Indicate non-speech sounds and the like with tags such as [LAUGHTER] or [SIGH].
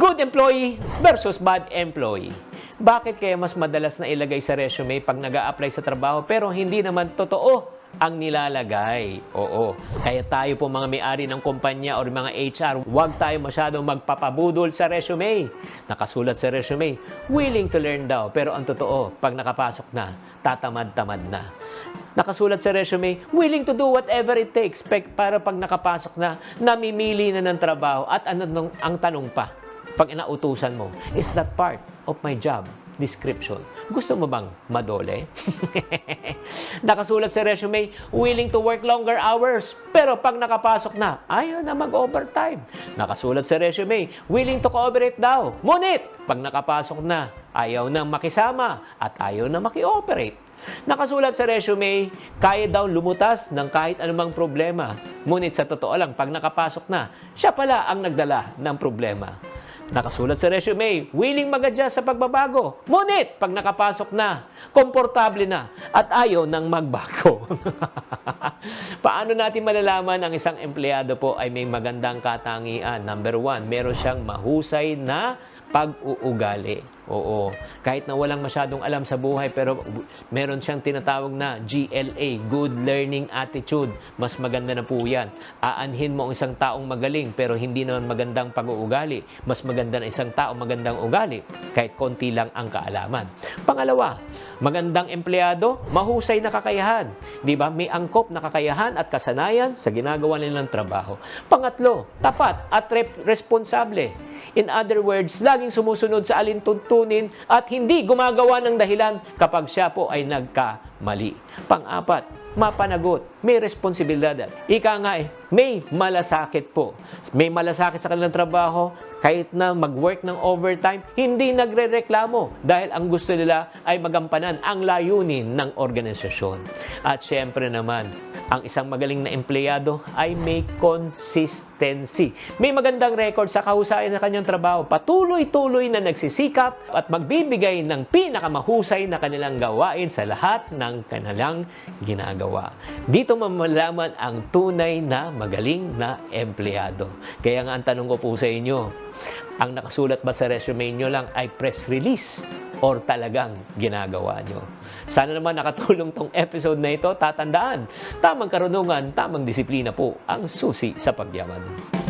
Good employee versus bad employee. Bakit kaya mas madalas na ilagay sa resume pag nag apply sa trabaho pero hindi naman totoo ang nilalagay. Oo. Kaya tayo po mga may-ari ng kumpanya or mga HR, huwag tayo masyadong magpapabudol sa resume. Nakasulat sa resume, willing to learn daw. Pero ang totoo, pag nakapasok na, tatamad-tamad na. Nakasulat sa resume, willing to do whatever it takes para pag nakapasok na, namimili na ng trabaho. At ano ang tanong pa, pag inautusan mo, is that part of my job description? Gusto mo bang madole? [LAUGHS] Nakasulat sa resume, willing to work longer hours. Pero pag nakapasok na, ayaw na mag-overtime. Nakasulat sa resume, willing to cooperate daw. Ngunit, pag nakapasok na, ayaw na makisama at ayaw na maki-operate. Nakasulat sa resume, kaya daw lumutas ng kahit anumang problema. Ngunit sa totoo lang, pag nakapasok na, siya pala ang nagdala ng problema. Nakasulat sa resume, willing mag-adjust sa pagbabago. Ngunit, pag nakapasok na, komportable na at ayaw ng magbago. [LAUGHS] Paano natin malalaman ang isang empleyado po ay may magandang katangian? Number one, meron siyang mahusay na pag-uugali. Oo. Kahit na walang masyadong alam sa buhay, pero meron siyang tinatawag na GLA, Good Learning Attitude. Mas maganda na po yan. Aanhin mo ang isang taong magaling, pero hindi naman magandang pag-uugali. Mas maganda na isang taong magandang ugali, kahit konti lang ang kaalaman. Pangalawa, magandang empleyado, mahusay na kakayahan. Di ba? May angkop na kakayahan at kasanayan sa ginagawa nilang trabaho. Pangatlo, tapat at rep- responsable. In other words, laging sumusunod sa alintuntunin at hindi gumagawa ng dahilan kapag siya po ay nagkamali. Pang-apat, mapanagot, may responsibilidad. Ika nga eh, may malasakit po. May malasakit sa kanilang trabaho, kahit na mag-work ng overtime, hindi nagre-reklamo dahil ang gusto nila ay magampanan ang layunin ng organisasyon. At syempre naman, ang isang magaling na empleyado ay may consistency. May magandang record sa kahusayan ng kanyang trabaho. Patuloy-tuloy na nagsisikap at magbibigay ng pinakamahusay na kanilang gawain sa lahat ng kanilang ginagawa. Dito mamalaman ang tunay na magaling na empleyado. Kaya nga ang tanong ko po sa inyo, ang nakasulat ba sa resume nyo lang ay press release or talagang ginagawa nyo. Sana naman nakatulong tong episode na ito. Tatandaan, tamang karunungan, tamang disiplina po ang susi sa pagyaman.